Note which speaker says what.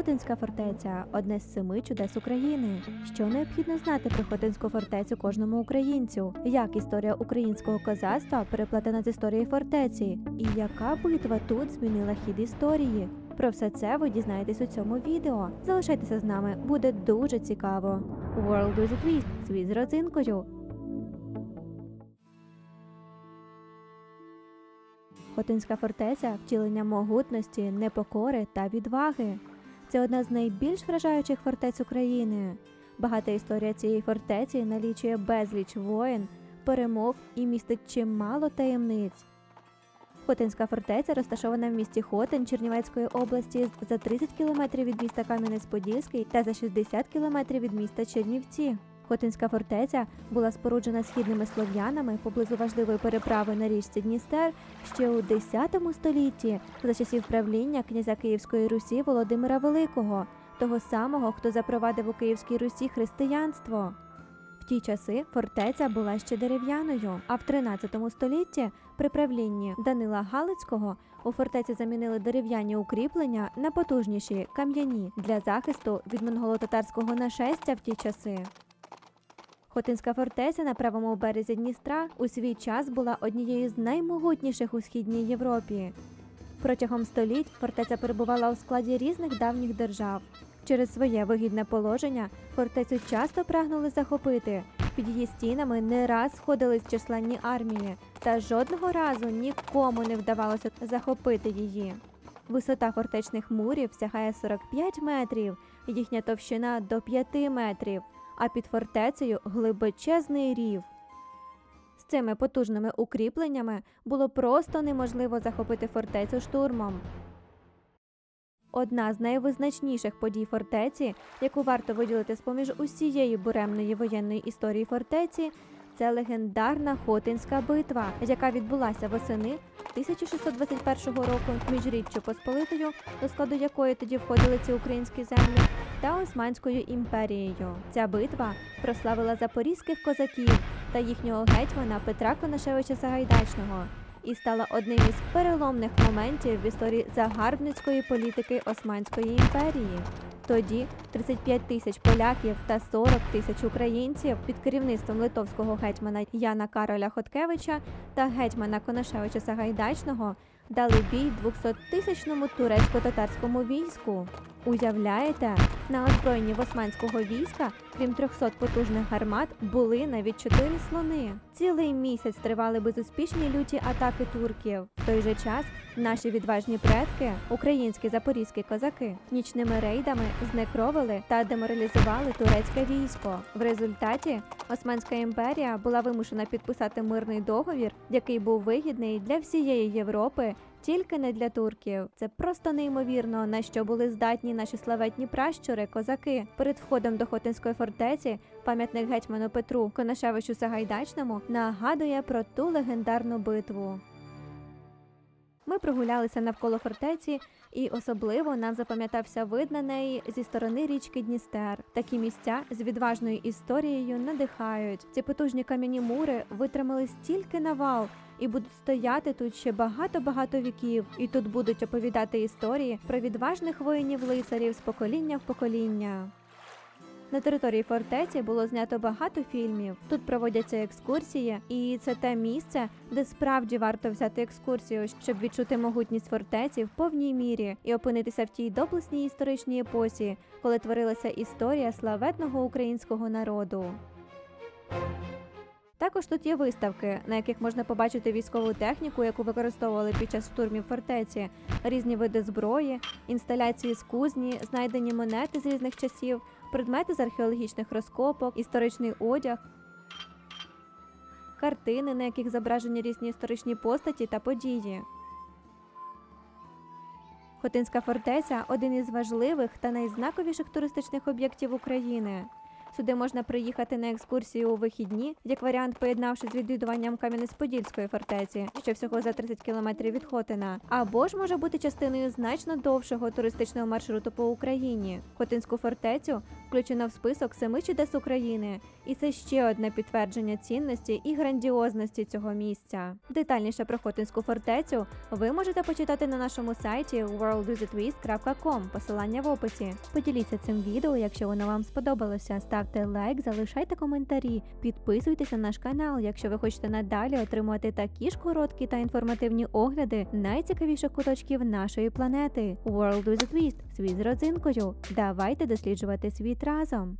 Speaker 1: Хотинська фортеця одне з семи чудес України. Що необхідно знати про Хотинську фортецю кожному українцю? Як історія українського козацтва переплетена з історією фортеці? І яка битва тут змінила хід історії? Про все це ви дізнаєтесь у цьому відео. Залишайтеся з нами, буде дуже цікаво. World with a Twist – світ з родзинкою. Хотинська фортеця втілення могутності, непокори та відваги. Це одна з найбільш вражаючих фортець України. Багата історія цієї фортеці налічує безліч воїн, перемог і містить чимало таємниць. Хотинська фортеця розташована в місті Хотин Чернівецької області за 30 кілометрів від міста Кам'янець-Подільський та за 60 кілометрів від міста Чернівці. Хотинська фортеця була споруджена східними слов'янами поблизу важливої переправи на річці Дністер ще у X столітті за часів правління князя Київської Русі Володимира Великого, того самого, хто запровадив у Київській Русі християнство. В ті часи фортеця була ще дерев'яною, а в 13 столітті при правлінні Данила Галицького у фортеці замінили дерев'яні укріплення на потужніші кам'яні для захисту від монголо-татарського нашестя в ті часи. Хотинська фортеця на правому березі Дністра у свій час була однією з наймогутніших у східній Європі. Протягом століть фортеця перебувала у складі різних давніх держав. Через своє вигідне положення фортецю часто прагнули захопити. Під її стінами не раз сходились численні армії, та жодного разу нікому не вдавалося захопити її. Висота фортечних мурів сягає 45 метрів, їхня товщина до 5 метрів, а під фортецею глибочезний рів. З цими потужними укріпленнями було просто неможливо захопити фортецю штурмом. Одна з найвизначніших подій фортеці, яку варто виділити з поміж усієї буремної воєнної історії фортеці, це легендарна Хотинська битва, яка відбулася восени 1621 року між Річчю Посполитою, до складу якої тоді входили ці українські землі, та Османською імперією. Ця битва прославила запорізьких козаків та їхнього гетьмана Петра Конашевича Сагайдачного і стала одним із переломних моментів в історії загарбницької політики Османської імперії. Тоді 35 тисяч поляків та 40 тисяч українців під керівництвом литовського гетьмана Яна Кароля Хоткевича та гетьмана Конашевича Сагайдачного дали бій 200-тисячному турецько-татарському війську. Уявляєте, на озброєнні в османського війська, крім 300 потужних гармат, були навіть чотири слони. Цілий місяць тривали безуспішні люті атаки турків. В той же час наші відважні предки, українські запорізькі козаки, нічними рейдами знекровили та деморалізували турецьке військо. В результаті Османська імперія була вимушена підписати мирний договір, який був вигідний для всієї Європи. Тільки не для турків. Це просто неймовірно, на що були здатні наші славетні пращури, козаки. Перед входом до Хотинської фортеці пам'ятник гетьману Петру Конашевичу Сагайдачному нагадує про ту легендарну битву. Ми прогулялися навколо фортеці, і особливо нам запам'ятався вид на неї зі сторони річки Дністер. Такі місця з відважною історією надихають. Ці потужні кам'яні мури витримали стільки навал і будуть стояти тут ще багато-багато віків. І тут будуть оповідати історії про відважних воїнів лицарів з покоління в покоління. На території фортеці було знято багато фільмів. Тут проводяться екскурсії, і це те місце, де справді варто взяти екскурсію, щоб відчути могутність фортеці в повній мірі і опинитися в тій доблесній історичній епосі, коли творилася історія славетного українського народу. Також тут є виставки, на яких можна побачити військову техніку, яку використовували під час штурмів фортеці, різні види зброї, інсталяції з кузні, знайдені монети з різних часів, предмети з археологічних розкопок, історичний одяг, картини, на яких зображені різні історичні постаті та події. Хотинська фортеця один із важливих та найзнаковіших туристичних об'єктів України. Сюди можна приїхати на екскурсію у вихідні, як варіант, поєднавши з відвідуванням Кам'янець-Подільської фортеці, що всього за 30 кілометрів від Хотина, або ж може бути частиною значно довшого туристичного маршруту по Україні. Хотинську фортецю включено в список семи чудес України, і це ще одне підтвердження цінності і грандіозності цього місця. Детальніше про Хотинську фортецю ви можете почитати на нашому сайті worldvisitwist.com, посилання в описі. Поділіться цим відео, якщо воно вам сподобалося. Ставте лайк, залишайте коментарі, підписуйтесь на наш канал, якщо ви хочете надалі отримувати такі ж короткі та інформативні огляди найцікавіших куточків нашої планети. World with a Twist – світ з родзинкою. Давайте досліджувати світ разом.